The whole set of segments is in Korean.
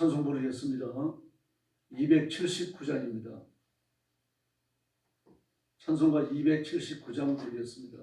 찬송 부르겠습니다. 279장입니다. 찬송가 279장 부르겠습니다.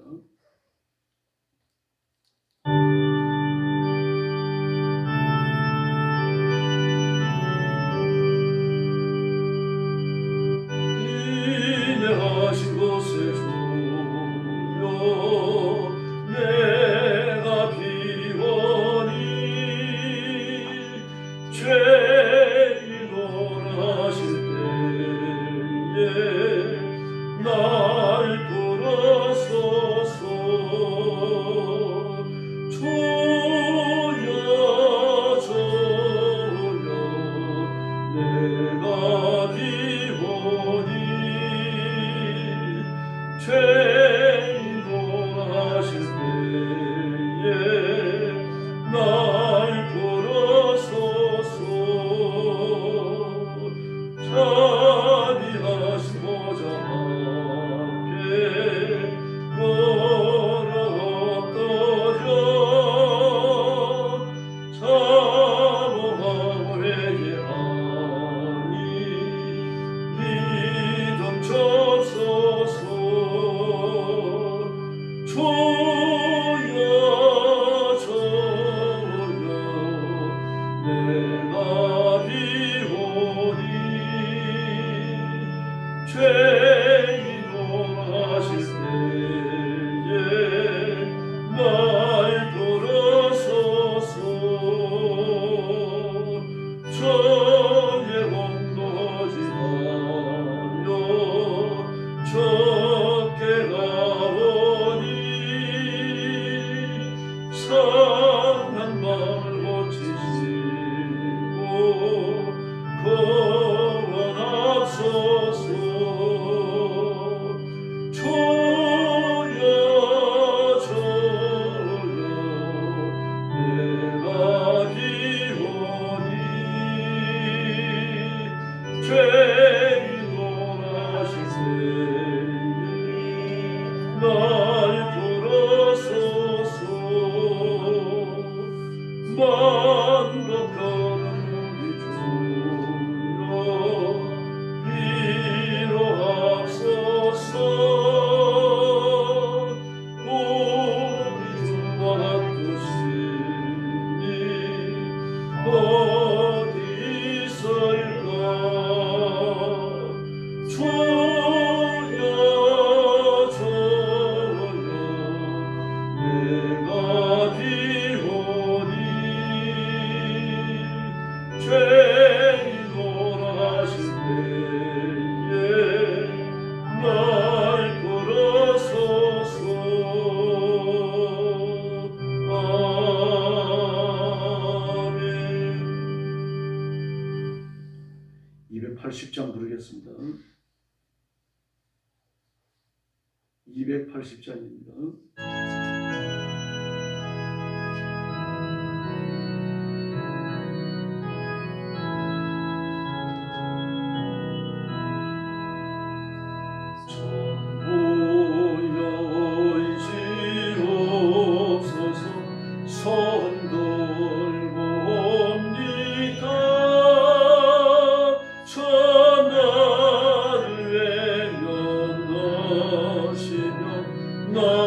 No.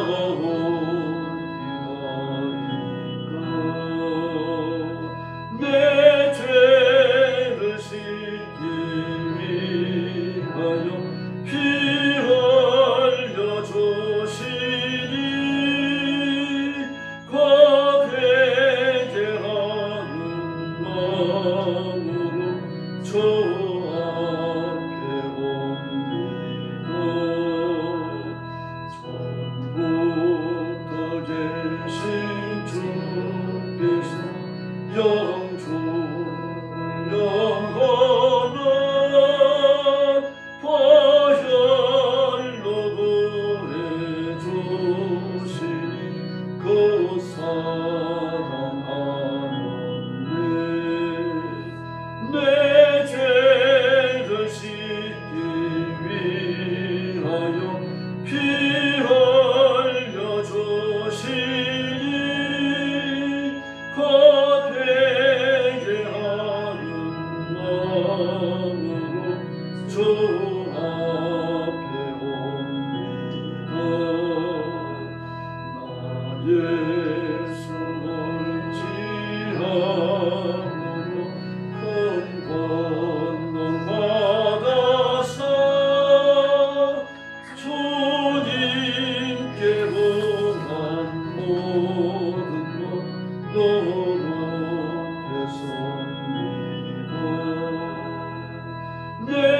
day.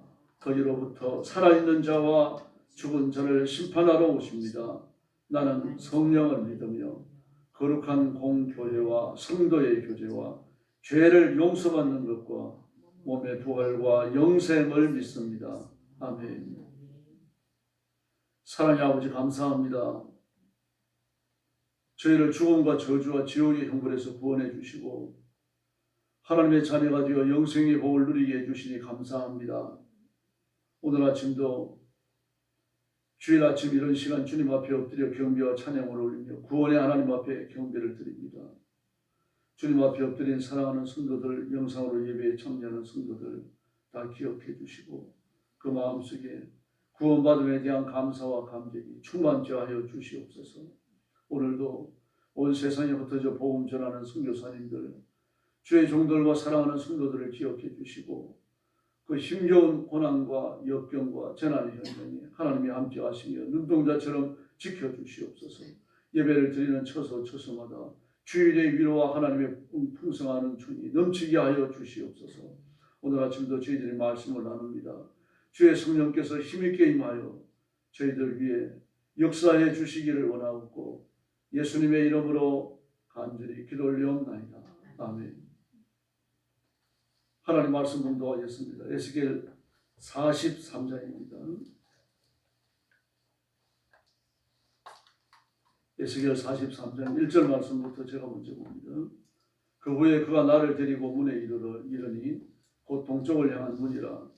거기로부터 살아있는 자와 죽은 자를 심판하러 오십니다. 나는 성령을 믿으며 거룩한 공교회와 성도의 교제와 죄를 용서받는 것과 몸의 부활과 영생을 믿습니다. 아멘. 사랑의 아버지 감사합니다. 저희를 죽음과 저주와 지옥의 형벌에서 구원해 주시고 하나님의 자녀가 되어 영생의 복을 누리게 해주시니 감사합니다. 오늘 아침도 주일 아침 이런 시간 주님 앞에 엎드려 경배와 찬양을 올리며 구원의 하나님 앞에 경배를 드립니다. 주님 앞에 엎드린 사랑하는 성도들 영상으로 예배에 참여하는 성도들 다 기억해 주시고 그 마음속에 구원받음에 대한 감사와 감격이 충만케 하여 주시옵소서. 오늘도 온 세상에 흩어져 복음 전하는 선교사님들 주의 종들과 사랑하는 성도들을 기억해 주시고 그 힘겨운 고난과 역경과 재난의 현장에 하나님이 함께 하시며 눈동자처럼 지켜 주시옵소서. 예배를 드리는 처소 처소마다 주일의 위로와 하나님의 풍성하는 준이 넘치게 하여 주시옵소서. 오늘 아침도 저희들이 말씀을 나눕니다. 주의 성령께서 힘있게 임하여 저희들 위해 역사해 주시기를 원하옵고 예수님의 이름으로 간절히 기도 올려옵나이다. 아멘. 하나님 말씀 공도하겠습니다. 에스겔 43장입니다. 에스겔 43장 1절 말씀부터 제가 먼저 봅니다. 그 후에 그가 나를 데리고 문에 이르러 이르니 곧 동쪽을 향한 문이라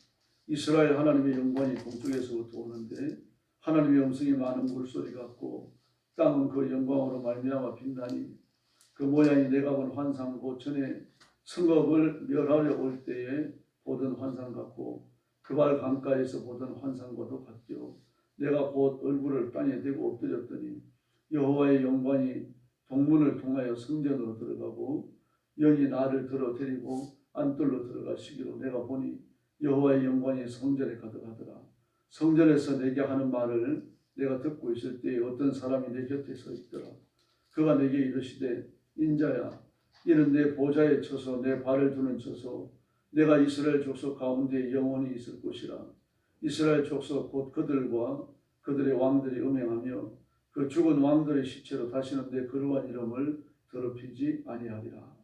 이스라엘 하나님의 영광이 동쪽에서부터 오는데 하나님의 음성이 많은 물소리 같고 땅은 그 영광으로 말미암아 빛나니 그 모양이 내가 본 환상 곧 전에 성읍을 멸하려 올 때에 보던 환상 같고 그발 강가에서 보던 환상과도 같죠. 내가 곧 얼굴을 땅에 대고 엎드렸더니 여호와의 영광이 동문을 통하여 성전으로 들어가고 영이 나를 들어 데리고 안뜰로 들어가시기로 내가 보니 여호와의 영광이 성전에 가득하더라. 성전에서 내게 하는 말을 내가 듣고 있을 때에 어떤 사람이 내 곁에 서 있더라. 그가 내게 이르시되 인자야 이는 내 보좌에 쳐서 내 발을 두는 쳐서 내가 이스라엘 족속 가운데 영원히 있을 것이라. 이스라엘 족속 곧 그들과 그들의 왕들이 음행하며 그 죽은 왕들의 시체로 다시는 내 거룩한 이름을 더럽히지 아니하리라.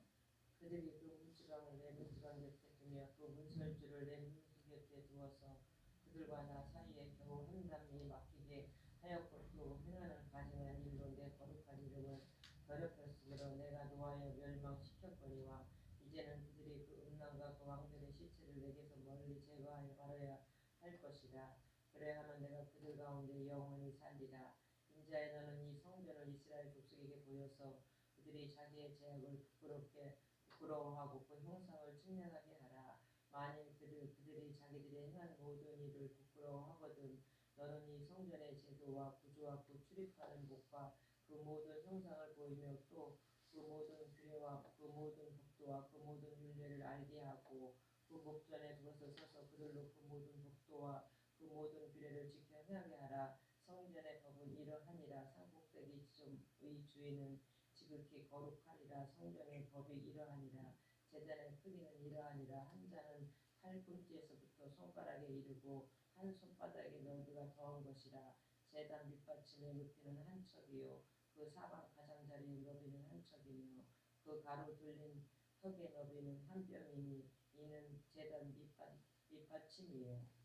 그들이 그 문지방을 내 문지방 곁에 두며 그 문설주를 내 문수 곁에 두어서 그들과 나 사이에 겨우 한 남이 맡기게 하였고 또 행하는 가증한 일로 내 거룩한 이름을 더럽혔으므로 내가 노하여 멸망시켰거니와 이제는 그들이 그 음란과 그 왕들의 시체를 내게서 멀리 제거하여 가려야 할 것이라 그래야만 내가 그들 가운데 영원히 살리라 인자에 너는 이 성전을 이스라엘 족속에게 보여서 그들이 자기의 죄악을 부끄럽게 부끄러워하고 그 형상을 측량하게 하라. 만일 그들 그들이 자기들이 행한 모든 일을 부끄러워하거든 너는 이 성전의 제도와 구조와 그 출입하는 곳과 그 모든 형상을 보이며 또 그 모든 규례와 그 모든 법도와 그 모든 율례를 알게 하고 그 목전에 두어서 서서 그들로 그 모든 법도와 그 모든 규례를 지켜 행하게 하라. 성전의 법은 이러하니라 상복되기 지점의 주인은 지극히 거룩하리라. 성전의 법이 이러하니라. 제단의 크기는 이러하니라. 한 자는 팔꿈치에서부터 손가락에 이르고 한 손바닥의 너비가 더한 것이라. 제단 밑받침의 높이는 한 척이요. 그 사방 가장자리의 너비는 한 척이며 그 가로 둘린 턱의 너비는 한 뼘이니 이는 제단 밑받, 밑받침이요.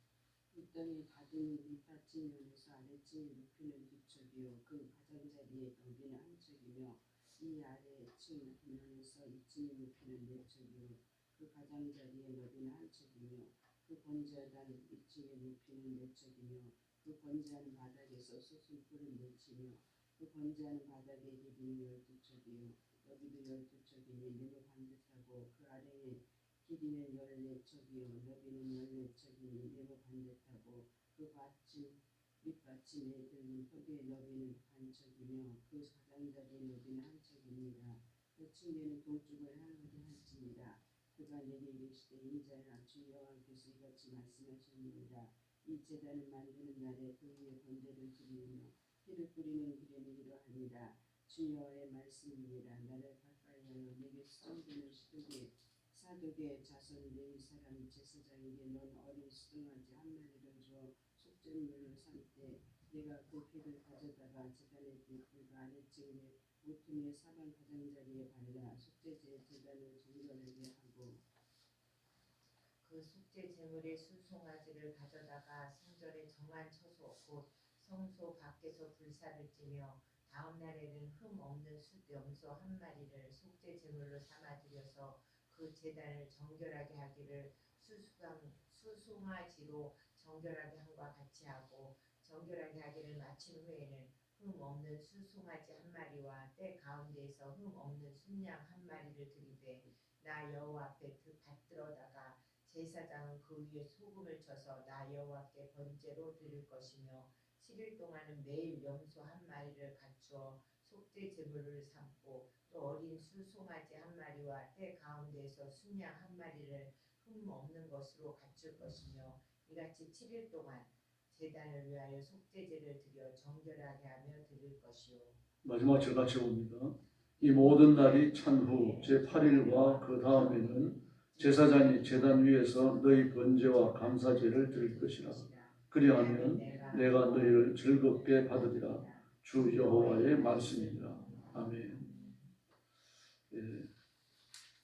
땅에 가든 밑받침 면에서 아래층에 높이는 두 척이요 그 가장자리의 너비는 한 척이며 이 아래층 면에서 이층에 높이는 네 척이요. 그 가장자리의 너비는 한 척이며 그 번제단 이층에 높이는 네 척이며 그 번제하는 바닥에서 수순불을 맺히며 그 번제하는 바닥의 길이는 열두 척이요. 너비도 열두 척이니 네모 반듯하고 그 아래에 길이는 열네 척이요. 너비는 열네 척이니 네모 반듯하고 그 받침 밑받침에 들린 턱의 너비는 반 척이며 그 가장자리의 너비는 한 척입니다. 그 층계는 동쪽을 향하게 할지니라. 그가 내게 이르시되 인자야 주 여호와께서 이같이 말씀하셨느니라. 이 제단을 만드는 날에 그 위에 번제를 드리며 피를 뿌리는 길에는 이러하니라. 주 여호와의 말씀이니라. 나를 가까이 하여 내게 수정되는 시독에 사독의 자손 레위 사람 제사장에게 넌 어린 수동아지 한 마리를 속죄물로 삼때 내가 그 피를 가져다가 제단의 뒷불과 아래층에 모퉁이의 사방 가장자리에 발라 속죄제 제단을 정결하게 하고 그 속죄 제물의 수송아지를 가져다가 성전의 정한 처소 곧 성소 밖에서 불사를 찌며 다음 날에는 흠 없는 숫 염소 한 마리를 속죄 제물로 삼아 드려서 그 제단을 정결하게 하기를 수수감 수송아지로 정결하게 함과 같이 하고 정결하게 하기를 마친 후에는 흠 없는 수송아지 한 마리와 때 가운데에서 흠 없는 순양 한 마리를 드리되 나 여호와 앞에 그 받들어다가 제사장은 그 위에 소금을 쳐서 나 여호와께 번제로 드릴 것이며 7일 동안은 매일 염소 한 마리를 갖추어 속죄 제물을 삼고 또 어린 수송아지 한 마리와 때 가운데에서 순양 한 마리를 흠 없는 것으로 갖출 것이며 이같이 7일 동안 제단을 위하여 속죄제를 드려 정결하게 하며 드릴 것이요 마지막 절같이 봅니다. 이 모든 날이 찬후 제8일과 그 다음에는 제사장이 제단 위에서 너희 번제와 감사제를 드릴 것이라. 그리하면 내가 너희를 즐겁게 받으리라. 주 여호와의 말씀이니라. 아멘. 예.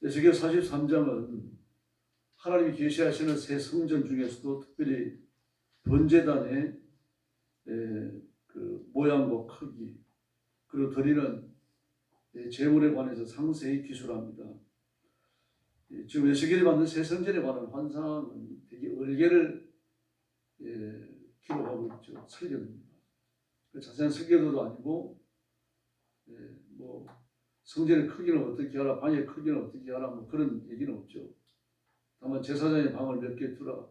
에스겔 43장은 하나님이 계시하시는 새 성전 중에서도 특별히 번제단의 예, 그 모양과 크기 그리고 드리는 예, 제물에 관해서 상세히 기술합니다. 예, 지금 에스겔이 받는 새 성전에 관한 환상은 되게 얼개를 예, 기록하고 있죠. 설교입니다. 그 자세한 설교도 아니고 예, 뭐 성전의 크기는 어떻게 하라, 방의 크기는 어떻게 하라 뭐 그런 얘기는 없죠. 다만 제사장의 방을 몇 개 두라.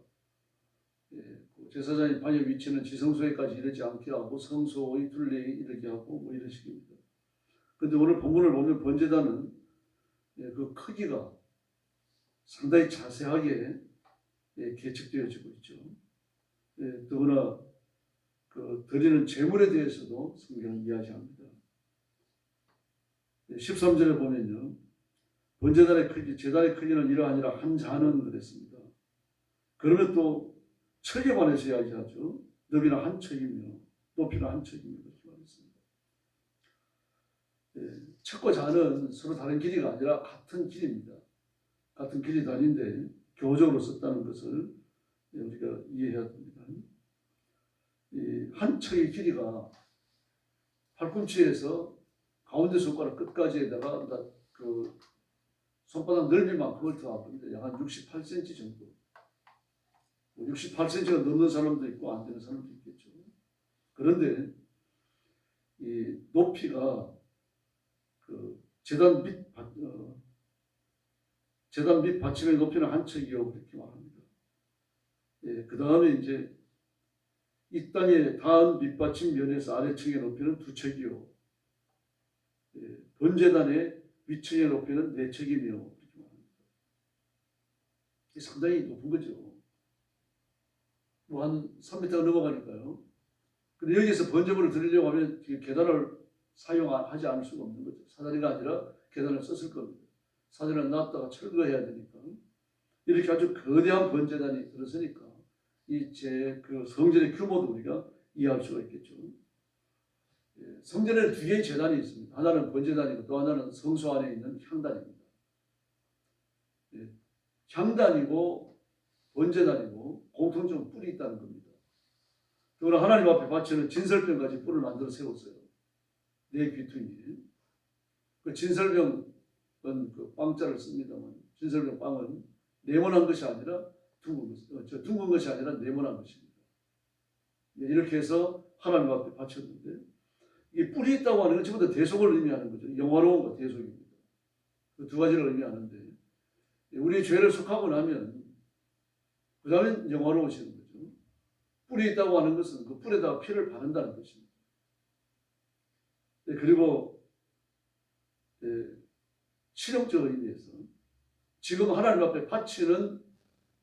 예, 그 제사장의 방의 위치는 지성소에까지 이르지 않게 하고 성소의 둘레에 이르게 하고 뭐 이런 식입니다. 그런데 오늘 본문을 보면 번제단은 예, 그 크기가 상당히 자세하게 예, 계측되어지고 있죠. 예, 더구나 그 드리는 제물에 대해서도 성경은 이야기합니다. 예, 13절에 보면요. 번제단의 크기, 제단의 크기는 이러하니라 한 잔은 그랬습니다. 그러면 또 척에 관해서 이야기하죠. 너비는 한 척이며 높이는 한 척이며 그렇게 말했습니다. 예, 척과 잔은 서로 다른 길이가 아니라 같은 길입니다. 같은 길이도 아닌데 교적으로 썼다는 것을 예, 우리가 이해해야 됩니다. 이한 척의 길이가 팔꿈치에서 가운데 손가락 끝까지에다가 그 손바닥 넓이만큼을 더합니다. 약한 68cm 정도. 68cm가 넘는 사람도 있고 안 되는 사람도 있겠죠. 그런데 이 높이가 그 재단 밑 받- 어, 재단 밑 받침의 높이는 한 척이요 그렇게 말합니다. 예, 그 다음에 이제 이 땅에 닿은 밑받침 면에서 아래층의 높이는 두 척이요. 예, 번제단의 위층의 높이는 네 그렇게 말합니다. 이게 상당히 높은 거죠. 뭐 한 3m가 넘어가니까요. 근데 여기서 번제물을 드리려고 하면 그 계단을 사용하지 않을 수가 없는 거죠. 사다리가 아니라 계단을 썼을 겁니다. 사다리를 놨다가 철거해야 되니까. 이렇게 아주 거대한 번제단이 들어서니까 이 제 그 성전의 규모도 우리가 이해할 수가 있겠죠. 예, 성전에는 두 개의 제단이 있습니다. 하나는 번제단이고 또 하나는 성소 안에 있는 향단입니다. 예, 향단이고 번제단이고 공통적인 뿔이 있다는 겁니다. 그러나 하나님 앞에 바치는 진설병까지 뿔을 만들어 세웠어요. 네 귀퉁이에. 그 진설병은 그 빵자를 씁니다만 진설병 빵은 네모난 것이 아니라 둥근 것, 어, 저 둥근 것이 아니라 네모난 것입니다. 네, 이렇게 해서 하나님 앞에 바쳤는데 이 뿔이 있다고 하는 건다 대속을 의미하는 거죠. 영화로움과 대속입니다. 그 두 가지를 의미하는데 우리 죄를 속하고 나면 그 다음에 영화로우시는 거죠. 뿔이 있다고 하는 것은 그 뿔에다가 피를 바른다는 것입니다. 네, 그리고 네, 실용적 의미에서 지금 하나님 앞에 바치는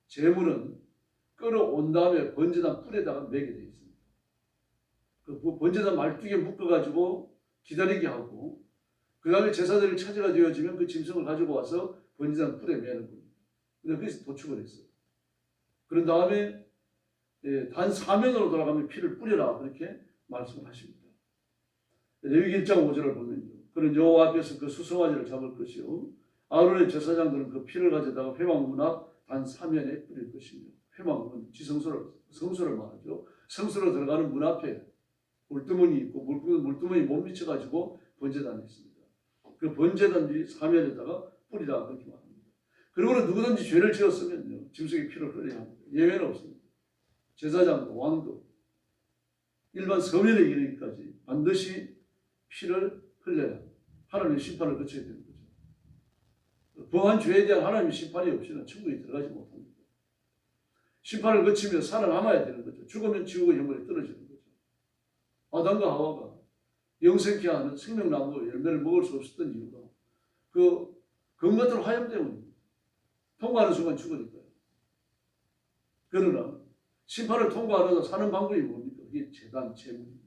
재물은 끌어온 다음에 번제단 뿔에다가 매게 되어 있습니다. 그 번제단 말뚝에 묶어가지고 기다리게 하고 그 다음에 제사들이 차지가 되어지면 그 짐승을 가지고 와서 번제단 뿔에 매는 겁니다. 그래서 도축을 했어요. 그런 다음에 예, 단 사면으로 돌아가면 피를 뿌려라 그렇게 말씀을 하십니다. 레위기 1장 5절을 보면요. 그는 여호와 앞에서 그 수송아지를 잡을 것이요 아론의 제사장들은 그 피를 가져다가 회막문 앞단 사면에 뿌릴 것이며 회막문 지성소를 성소를 말하죠. 성소로 들어가는 문 앞에 물두멍이 있고 물, 물두멍이 못 미쳐가지고 번제단이 있습니다. 그 번제단 뒤 사면에다가 뿌리라 그렇게 말합니다. 그리고는 누구든지 죄를 지었으면요 짐승의 피를 흘려야 합니다. 예외는 없습니다. 제사장도 왕도 일반 서면에 이르기까지 반드시 피를 흘려야 하나님의 심판을 거쳐야 되는 거죠. 범한 죄에 대한 하나님의 심판이 없이는 천국에 들어가지 못합니다. 심판을 거치며 살아남아야 되는 거죠. 죽으면 지옥의 영혼에 떨어지는 거죠. 아담과 하와가 영생케 하는 생명나무 열매를 먹을 수 없었던 이유가 그 금같은 화염 때문입니다. 통과하는 순간 죽으니까요. 그러나 심판을 통과하려다 사는 방법이 뭡니까? 이게 재단, 재물입니다.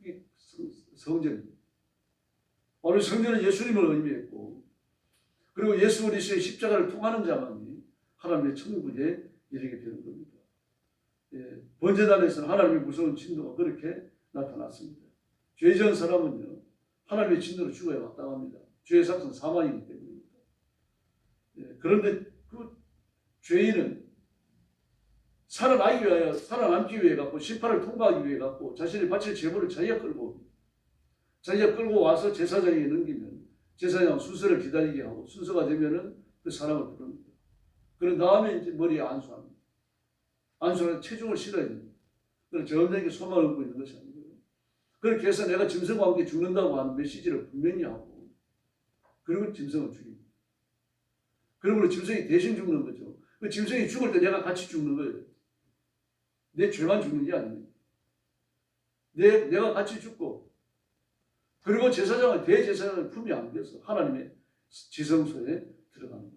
이게 성, 성전입니다. 바로 성전은 예수님을 의미했고 그리고 예수 그리스도의 십자가를 통하는 자만이 하나님의 천국에 이르게 되는 겁니다. 예, 번제단에서는 하나님의 무서운 진노가 그렇게 나타났습니다. 죄 지은 사람은요 하나님의 진노로 죽어야 마땅합니다. 죄의 상승 사망이기 때문입니다. 예, 그런데 그 죄인은 살아나기 위하여 살아남기 위해 갖고 심판을 통과하기 위해 갖고 자신이 바칠 제물을 자기가 끌고 옵니다. 자기가 끌고 와서 제사장에게 넘기면 제사장 순서를 기다리게 하고 순서가 되면은 그 사람을 부릅니다. 그런 다음에 이제 머리에 안수합니다. 안수는 체중을 실어야 됩니다. 그래서 점잖게 소망을 얻고 있는 것이 아니고요. 그렇게 해서 내가 짐승과 함께 죽는다고 하는 메시지를 분명히 하고 그리고 짐승을 죽입니다. 그러므로 짐승이 대신 죽는 거죠. 그 짐승이 죽을 때 내가 같이 죽는 거예요. 내 죄만 죽는 게 아닙니다. 내, 내가 같이 죽고 그리고 제사장은 대제사장을 품이 안겨서 하나님의 지성소에 들어가는 겁니다.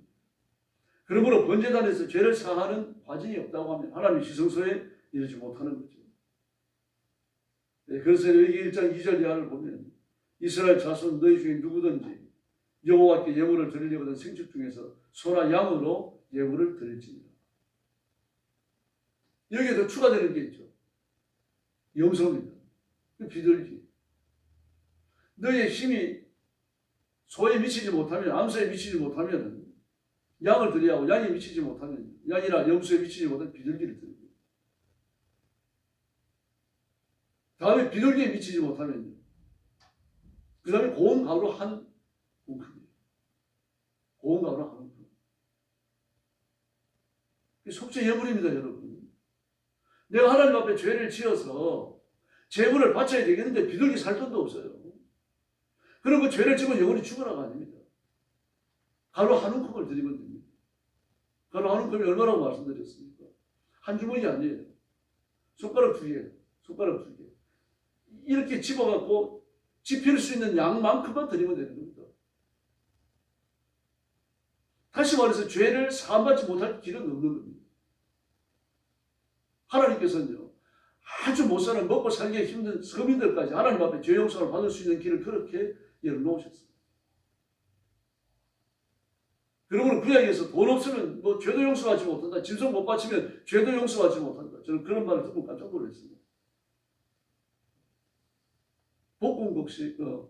그러므로 번제단에서 죄를 사하는 과정이 없다고 하면 하나님의 지성소에 이르지 못하는 거죠. 네, 그래서 여기 1장 2절 이하를 보면 이스라엘 자손 너희 중에 누구든지 여호와께 예물을 드리려거든 생축 중에서 소나 양으로 예물을 드릴지니라. 여기에 더 추가되는 게 있죠. 염소입니다. 그 비둘기. 너의 힘이 소에 미치지 못하면 암소에 미치지 못하면 양을 드려야 하고 양이 미치지 못하면 양이나 염소에 미치지 못하면 비둘기를 드립니다. 다음에 비둘기에 미치지 못하면 그 다음에 고운 가루로 한 움큼이에요. 고운 가루로 한 움큼. 속죄 예물입니다, 여러분. 내가 하나님 앞에 죄를 지어서 재물을 바쳐야 되겠는데 비둘기 살 돈도 없어요. 그럼 그 죄를 지고 영원히 죽으라가 아닙니다. 가루 한 움큼을 드리면 됩니 한 움큼이 얼마라고 말씀드렸습니까? 한 주머니 아니에요. 손가락 두 개, 손가락 두 개. 이렇게 집어갖고 집힐 수 있는 양만큼만 드리면 되는 겁니다. 다시 말해서 죄를 사함받지 못할 길은 없는 겁니다. 하나님께서는요, 아주 못 사는 먹고 살기 힘든 서민들까지 하나님 앞에 죄 용서를 받을 수 있는 길을 그렇게 열어놓으셨습니다. 그러므로 구약에서 돈 없으면 뭐 죄도 용서하지 못한다. 짐승 못 바치면 죄도 용서하지 못한다. 저는 그런 말을 듣고 깜짝 놀랐습니다. 볶음국시 어,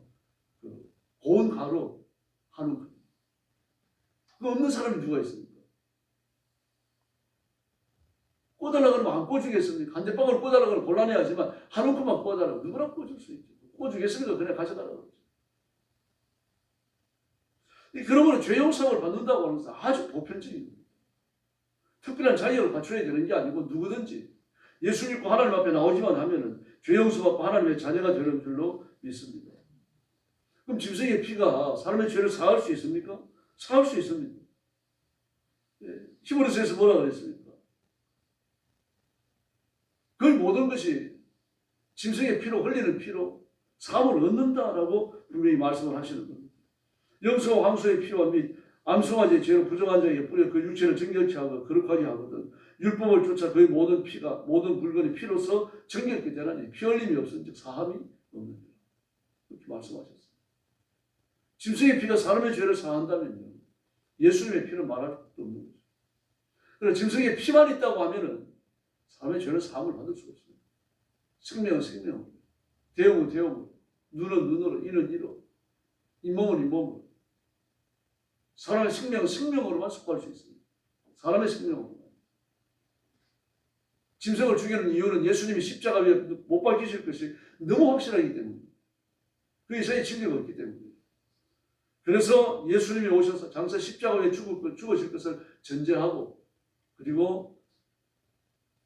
그 고운 가루 한 움큼. 그 없는 사람이 누가 있습니까? 꽂으려고 그러면 안 꽂주겠습니까? 한 대빵을 꽂으려고 그러면 곤란해하지만 한 움큼만 꽂아라. 누구나 꽂을 수 있죠. 꽂주겠으니까 그냥 가져가라고 그러죠. 이 그러므로 죄 용서를 받는다고 하는 것은 아주 보편적인 겁니다. 특별한 자격을 갖춰야 되는 게 아니고 누구든지 예수 믿고 하나님 앞에 나오지만 하면은 죄 용서받고 하나님의 자녀가 되는 줄로 믿습니다. 그럼 짐승의 피가 사람의 죄를 사할 수 있습니까? 사할 수 있습니다. 예, 히브리서에서 뭐라 그랬습니까? 그 모든 것이 짐승의 피로 흘리는 피로 사함을 얻는다라고 분명히 말씀을 하시는 겁니다. 염소와 황소의 피와 및 암송아지의 죄로 부정한 자에게 뿌려 그 육체를 정결케 하고 거룩하게 하거든 율법을 쫓아 그의 모든 피가 모든 물건이 피로서 정결케 되나니 피 흘림이 없은 즉 사함이 없는 다 그렇게 말씀하셨어요. 짐승의 피가 사람의 죄를 사한다면요 예수님의 피는 말할 것도 없는 거죠. 그러나 짐승의 피만 있다고 하면은 사람의 죄를 사함을 받을 수가 없습니다. 생명은 생명, 대용은 대용으로, 눈은 눈으로, 이는 이로, 잇몸은 잇몸으로. 사람의 생명은 생명으로만 속할 수 있습니다. 사람의 생명으로. 짐승을 죽이는 이유는 예수님이 십자가 위에 못 박히실 것이 너무 확실하기 때문입니다. 그 이상의 진리가 없기 때문입니다. 그래서 예수님이 오셔서 장사 십자가 위에 죽을, 것- 죽으실 것을 전제하고 그리고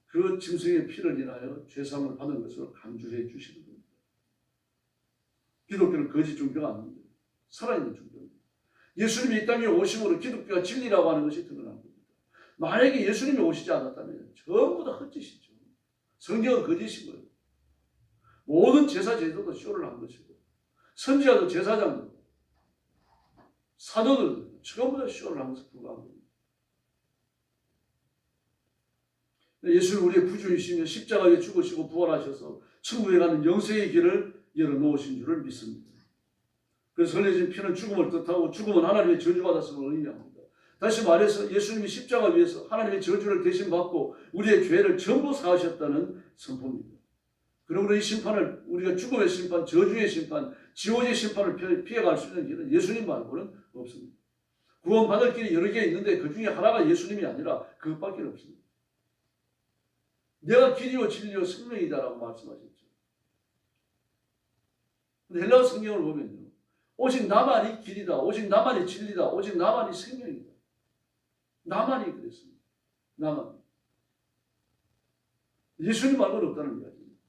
그 짐승의 피를 인하여 죄사함을 받은 것을 강조해 주시는 겁니다. 기독교는 거짓 종교가 아닙니다. 살아있는 종교입니다. 예수님이 이 땅에 오심으로 기독교가 진리라고 하는 것이 드러난 겁니다. 만약에 예수님이 오시지 않았다면 전부 다 헛짓이죠. 성경은 거짓인 거예요. 모든 제사 제도도 쇼를 한 것이고 선지자도 제사장도 사도들도 전부 다 쇼를 한 것에 불과한 겁니다. 예수는 우리의 구주이시며 십자가에 죽으시고 부활하셔서 천국에 가는 영생의 길을 열어놓으신 줄을 믿습니다. 그래서 흘려진 피는 죽음을 뜻하고 죽음은 하나님의 저주받았음을 의미합니다. 다시 말해서 예수님이 십자가 위에서 하나님의 저주를 대신 받고 우리의 죄를 전부 사하셨다는 선포입니다. 그러므로 이 심판을 우리가 죽음의 심판, 저주의 심판, 지옥의 심판을 피해- 피해갈 수 있는 길은 예수님 말고는 없습니다. 구원받을 길이 여러 개 있는데 그 중에 하나가 예수님이 아니라 그것밖에 없습니다. 내가 길이요 진리요 생명이다라고 말씀하셨죠. 헬라어 성경을 보면요. 오직 나만이 길이다. 오직 나만이 진리다. 오직 나만이 생명이다. 나만이 그랬습니다. 나만. 예수님 말고는 없다는 이야기입니다.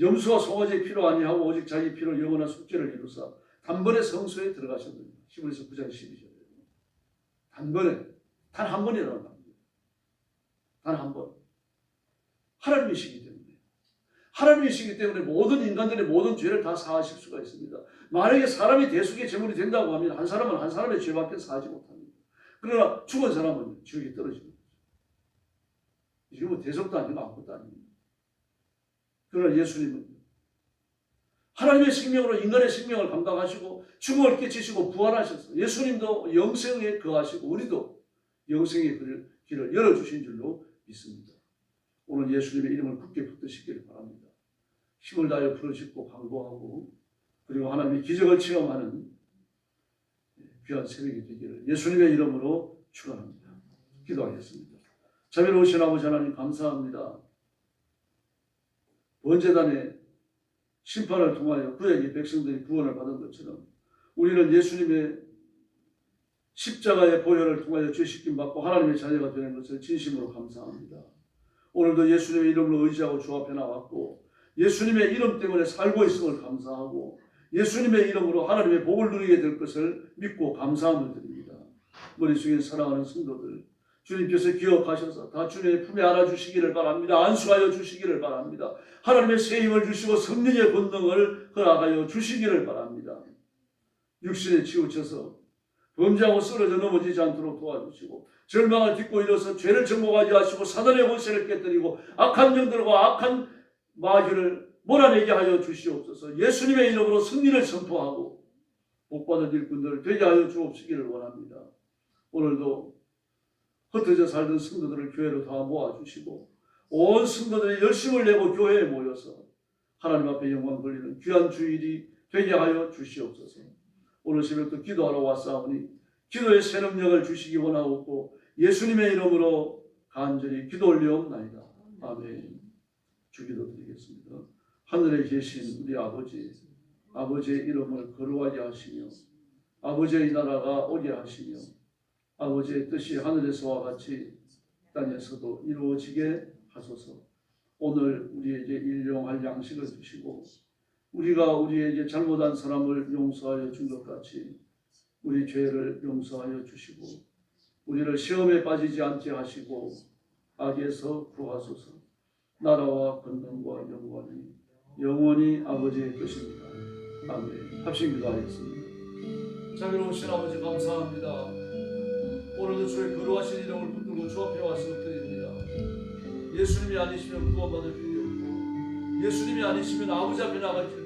염소와 송아지의 피로 아니하고 오직 자기 피로 영원한 숙제를 이루사 단번에 성소에 들어가셨느니라. 히브리서 9장 12절에. 단번에 단 한 번이라는 겁니다. 단 한 번. 하나님이시기 때문에. 하나님이시기 때문에 모든 인간들의 모든 죄를 다 사하실 수가 있습니다. 만약에 사람이 대속의 제물이 된다고 하면 한 사람은 한 사람의 죄밖에 사하지 못합니다. 그러나 죽은 사람은 지옥에 거죠. 이게 뭐 대속도 아니고 아무것도 아닙니다. 그러나 예수님은 하나님의 생명으로 인간의 생명을 감당하시고 죽음을 깨치시고 부활하셨어요. 예수님도 영생에 거하시고 우리도 영생의 길을 열어주신 줄로 믿습니다. 오늘 예수님의 이름을 굳게 붙드시기를 바랍니다. 힘을 다하여 부르짖고 강구하고 그리고 하나님의 기적을 체험하는 귀한 새벽이 되기를 예수님의 이름으로 축원합니다. 기도하겠습니다. 자비로우신 아버지 하나님 감사합니다. 번제단의 심판을 통하여 구약의 백성들이 구원을 받은 것처럼 우리는 예수님의 십자가의 보혈을 통하여 죄식김 받고 하나님의 자녀가 되는 것을 진심으로 감사합니다. 오늘도 예수님의 이름으로 의지하고 주 앞에 나왔고 예수님의 이름 때문에 살고 있음을 감사하고 예수님의 이름으로 하나님의 복을 누리게 될 것을 믿고 감사함을 드립니다. 머릿속에 사랑하는 성도들 주님께서 기억하셔서 다 주님의 품에 안아주시기를 바랍니다. 안수하여 주시기를 바랍니다. 하나님의 새 힘을 주시고 성령의 권능을 허락하여 주시기를 바랍니다. 육신에 치우쳐서 범죄하고 쓰러져 넘어지지 않도록 도와주시고 절망을 딛고 일어서 죄를 정복하지 하시고 사단의 권세를 깨뜨리고 악한 영들과 악한 마귀를 몰아내게 하여 주시옵소서 예수님의 이름으로 승리를 선포하고 복받은 일꾼들 되게 하여 주옵시기를 원합니다. 오늘도 흩어져 살던 성도들을 교회로 다 모아주시고 온 성도들이 열심을 내고 교회에 모여서 하나님 앞에 영광 돌리는 귀한 주일이 되게 하여 주시옵소서 오늘 새벽도 기도하러 왔사오니 기도의 새 능력을 주시기 원하옵고 예수님의 이름으로 간절히 기도 올려옵나이다. 아멘. 주기도 드리겠습니다. 하늘에 계신 우리 아버지, 아버지의 이름을 거룩하게 하시며 아버지의 나라가 오게 하시며 아버지의 뜻이 하늘에서와 같이 땅에서도 이루어지게 하소서. 오늘 우리에게 일용할 양식을 주시고 우리가 우리에게 잘못한 사람을 용서하여 준 것 같이 우리 죄를 용서하여 주시고 우리를 시험에 빠지지 않게 하시고 악에서 구하소서. 나라와 권능과 영광이 영원히 아버지의 뜻입니다. 아멘. 합심 기도하겠습니다. 자비로우신 아버지 감사합니다. 오늘도 주의 거룩하신 이름을 붙들고 주 앞에 와서 드립니다. 예수님이 아니시면 구원받을 길이 없고 예수님이 아니시면 아버지 앞에 나갈 길이